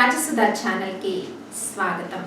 రాజసుధా ఛానల్కి స్వాగతం.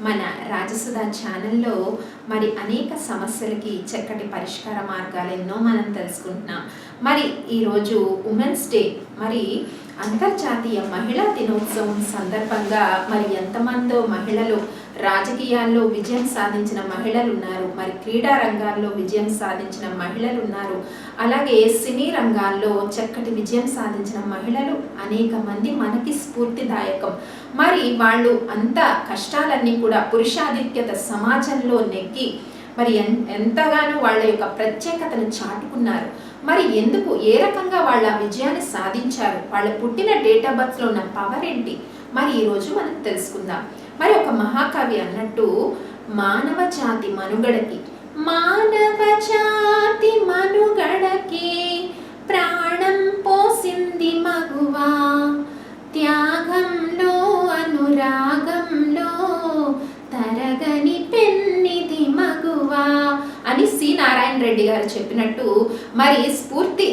మన రాజసుధా ఛానల్లో మరి అనేక సమస్యలకి చక్కటి పరిష్కార మార్గాలు ఎన్నో మనం తెలుసుకుంటున్నాం. మరి ఈరోజు ఉమెన్స్ డే. మరి అంతర్జాతీయ మహిళా దినోత్సవం సందర్భంగా మరి ఎంతమందో మహిళలు రాజకీయాల్లో విజయం సాధించిన మహిళలు ఉన్నారు మరి క్రీడా రంగాల్లో విజయం సాధించిన మహిళలు ఉన్నారు అలాగే సినీ రంగాల్లో చక్కటి విజయం సాధించిన మహిళలు అనేక మంది మనకి స్ఫూర్తిదాయకం. మరి వాళ్ళు అంత కష్టాలన్నీ కూడా పురుషాధిక్యత సమాజంలో నెగ్గి మరి ఎంతగానో వాళ్ళ యొక్క ప్రత్యేకతను చాటుకున్నారు. మరి ఎందుకు ఏ రకంగా వాళ్ళ విజయాన్ని సాధించారు? వాళ్ళ పుట్టిన డేట్ ఆఫ్ బర్త్లో ఉన్న పవర్ ఏంటి? మరి ఈరోజు మనం తెలుసుకుందాం. మరి ఒక మహాకవి అన్నట్టు మానవ జాతి మనుగడకి మానవ జాతి మనుగడకి ప్రాణం పోసింది మగువా. త్యాగంలో అనురాగంలో తరగని పెన్నిది మగువా అని సి. నారాయణ రెడ్డి గారు చెప్పినట్టు మరి స్ఫూర్తి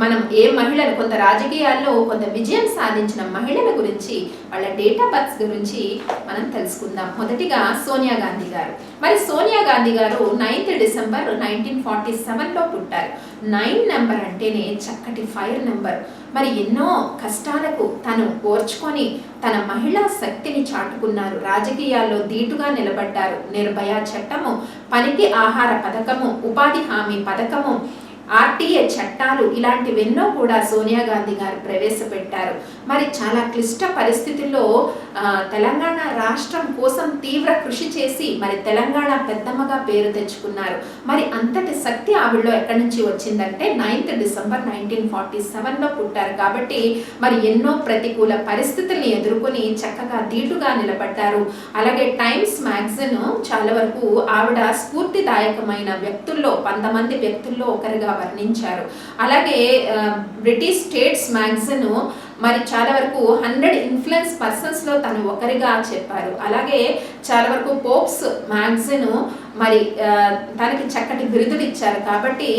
మనం ఏ మహిళలు కొంత రాజకీయాల్లో కొంత విజయం సాధించిన మహిళల గురించి వాళ్ళ డేటా బర్త్స్ బర్త్ గురించి మనం తెలుసుకుందాం. మొదటిగా సోనియా గాంధీ గారు. మరి సోనియా గాంధీ గారు నైన్త్ డిసెంబర్ నైన్టీన్ ఫార్టీ సెవెన్లో పుట్టారు. నైన్ నెంబర్ అంటేనే చక్కటి ఫైర్ నెంబర్ మరి ఎన్నో కష్టాలకు తను ఓర్చుకొని తన మహిళా శక్తిని చాటుకున్నారు. రాజకీయాల్లో ధీటుగా నిలబడ్డారు. నిర్భయ చట్టము పనికి ఆహార పథకము ఉపాధి హామీ పథకము ఆర్టీఏ చట్టాలు ఇలాంటివెన్నో కూడా సోనియా గాంధీ గారు ప్రవేశపెట్టారు. మరి చాలా క్లిష్ట పరిస్థితుల్లో తెలంగాణ రాష్ట్రం కోసం తీవ్ర కృషి చేసి మరి తెలంగాణ పెద్దమ్మగా పేరు తెచ్చుకున్నారు. మరి అంతటి శక్తి ఆవిడలో ఎక్కడి నుంచి వచ్చిందంటే నైన్త్ డిసెంబర్ నైన్టీన్ ఫార్టీ సెవెన్లో పుట్టారు కాబట్టి మరి ఎన్నో ప్రతికూల పరిస్థితుల్ని ఎదుర్కొని చక్కగా ధీటుగా నిలబడ్డారు. అలాగే టైమ్స్ మ్యాగజిన్ చాలా వరకు ఆవిడ స్ఫూర్తిదాయకమైన వ్యక్తుల్లో కొంతమంది వ్యక్తుల్లో ఒకరిగా వర్ణించారు. అలాగే బ్రిటిష్ స్టేట్స్ మ్యాగజిన్ మరి చాలా వరకు హండ్రెడ్ ఇన్ఫ్లుయెన్స్ పర్సన్స్లో తను ఒకరిగా చెప్పారు. అలాగే చాలా వరకు పోప్స్ మ్యాగజైన్ మరి తనకి చక్కటి బిరుదులు ఇచ్చారు. కాబట్టి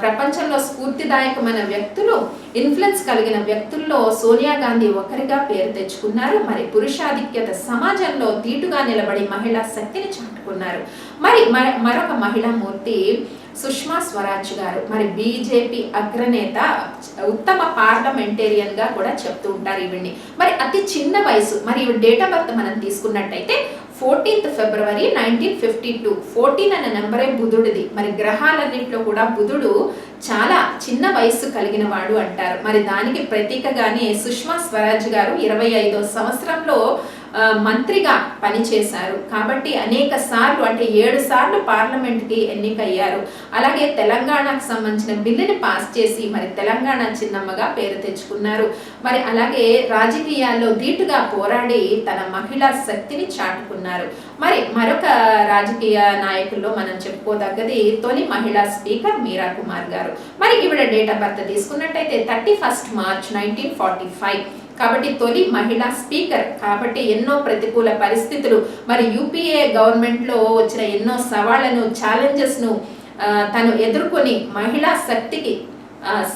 ప్రపంచంలో స్ఫూర్తిదాయకమైన వ్యక్తులు ఇన్ఫ్లుయెన్స్ కలిగిన వ్యక్తుల్లో సోనియా గాంధీ ఒకరిగా పేరు తెచ్చుకున్నారు. మరి పురుషాధిక్యత సమాజంలో తీటుగా నిలబడి మహిళా శక్తిని చాటుకున్నారు. మరి మరొక మహిళా మూర్తి సుష్మా స్వరాజ్ గారు. మరి బీజేపీ అగ్రనేత ఉత్తమ పార్లమెంటేరియన్గా కూడా చెప్తూ ఉంటారు ఈవిడ్ని. మరి అతి చిన్న వయసు. మరి ఈవిడ డేట్ ఆఫ్ బర్త్ మనం తీసుకున్నట్టయితే fourteenth February nineteen fifty two. Fourteen అనే నెంబరే బుధుడిది. మరి గ్రహాలన్నింటిలో కూడా బుధుడు చాలా చిన్న వయస్సు కలిగిన వాడు అంటారు. మరి దానికి ప్రతీకగానే సుష్మా స్వరాజ్ గారు ఇరవై ఐదో సంవత్సరంలో మంత్రిగా పనిచేశారు. కాబట్టి అనేక సార్లు అంటే ఏడు సార్లు పార్లమెంట్కి ఎన్నికయ్యారు. అలాగే తెలంగాణకు సంబంధించిన బిల్లుని పాస్ చేసి మరి తెలంగాణ చిన్నమ్మగా పేరు తెచ్చుకున్నారు. మరి అలాగే రాజకీయాల్లో ధీటుగా పోరాడి తన మహిళా శక్తిని చాటుకున్నారు. మరి మరొక రాజకీయ నాయకుల్లో మనం చెప్పుకోదగ్గది తొలి మహిళా స్పీకర్ మీరా కుమార్ గారు. మరి ఈవిడ డేట్ ఆఫ్ బర్త్ తీసుకున్నట్టయితే thirty first March nineteen forty five. కాబట్టి తొలి మహిళా స్పీకర్ కాబట్టి ఎన్నో ప్రతికూల పరిస్థితులు. మరి యూపీఏ గవర్నమెంట్లో వచ్చిన ఎన్నో సవాళ్ళను ఛాలెంజెస్ను తను ఎదుర్కొని మహిళా శక్తికి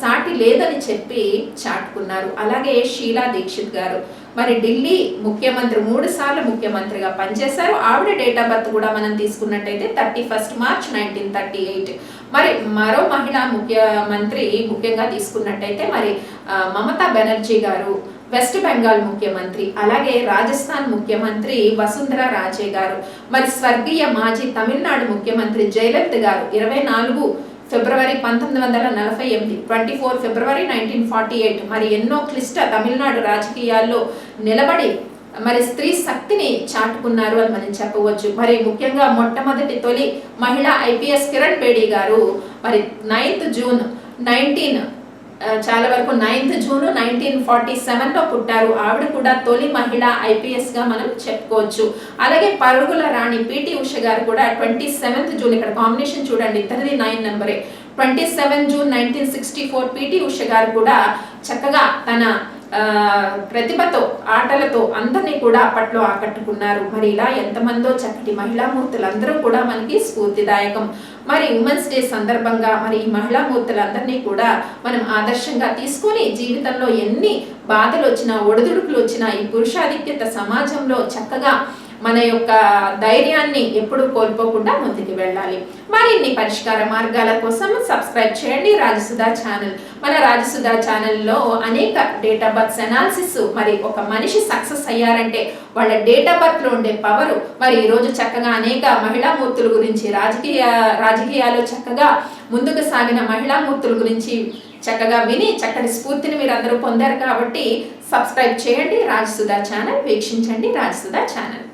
సాటి లేదని చెప్పి చాటుకున్నారు. అలాగే షీలా దీక్షిత్ గారు. మరి ఢిల్లీ ముఖ్యమంత్రి మూడు సార్లు ముఖ్యమంత్రిగా పనిచేశారు. ఆవిడ డేట్ ఆఫ్ బర్త్ కూడా మనం తీసుకున్నట్టయితే thirty first March nineteen thirty eight. మరి మరో మహిళా ముఖ్యమంత్రి ముఖ్యంగా తీసుకున్నట్టయితే మరి మమతా బెనర్జీ గారు వెస్ట్ బెంగాల్ ముఖ్యమంత్రి అలాగే రాజస్థాన్ ముఖ్యమంత్రి వసుంధర రాజే గారు. మరి స్వర్గీయ మాజీ తమిళనాడు ముఖ్యమంత్రి జయలలిత గారు ఇరవై నాలుగు ఫిబ్రవరి పంతొమ్మిది వందల నలభై ఎనిమిది twenty four February nineteen forty eight మరి ఎన్నో క్లిష్ట తమిళనాడు రాజకీయాల్లో నిలబడి మరి స్త్రీ శక్తిని చాటుకున్నారు అని మనం చెప్పవచ్చు. మరి ముఖ్యంగా మొట్టమొదటి తొలి మహిళా ఐపీఎస్ కిరణ్ బేడి గారు. మరి నైన్త్ జూన్ నైన్టీన్ చాలా వరకు నైన్త్ జూన్ నైన్టీన్ ఫార్టీ సెవెన్లో పుట్టారు. ఆవిడ కూడా తొలి మహిళ ఐపీఎస్గా మనం చెప్పుకోవచ్చు. అలాగే పరుగుల రాణి పిటి ఉష గారు కూడా ట్వంటీ సెవెంత్ జూన్ ఇక్కడ కాంబినేషన్ చూడండి ఇద్దరిది నైన్ నెంబరే. Twenty seven June nineteen sixty four P T Usha గారు కూడా చక్కగా తన ప్రతిభతో ఆటలతో అందరినీ కూడా అప్పట్లో ఆకట్టుకున్నారు. మరి ఇలా ఎంతమందో చక్కటి మహిళామూర్తులందరూ కూడా మనకి స్ఫూర్తిదాయకం. మరి ఉమెన్స్ డే సందర్భంగా మరి ఈ మహిళామూర్తులందరినీ కూడా మనం ఆదర్శంగా తీసుకొని జీవితంలో ఎన్ని బాధలు వచ్చినా ఒడిదుడుకులు వచ్చినా ఈ పురుషాధిక్యత సమాజంలో చక్కగా మన యొక్క ధైర్యాన్ని ఎప్పుడు కోల్పోకుండా ముందుకు వెళ్ళాలి. మరిన్ని పరిష్కార మార్గాల కోసం సబ్స్క్రైబ్ చేయండి రాజసుధా ఛానల్. మన రాజసుధా ఛానల్లో అనేక డేట్ ఆఫ్ బర్త్స్ అనాలిసిస్ మరి ఒక మనిషి సక్సెస్ అయ్యారంటే వాళ్ళ డేట్ ఆఫ్ బర్త్లో ఉండే పవరు మరి ఈరోజు చక్కగా అనేక మహిళామూర్తుల గురించి రాజకీయ రాజకీయాలు చక్కగా ముందుకు సాగిన మహిళామూర్తుల గురించి చక్కగా విని చక్కటి స్ఫూర్తిని మీరు అందరూ పొందారు కాబట్టి సబ్స్క్రైబ్ చేయండి రాజసుధా ఛానల్ వీక్షించండి రాజసుధా ఛానల్.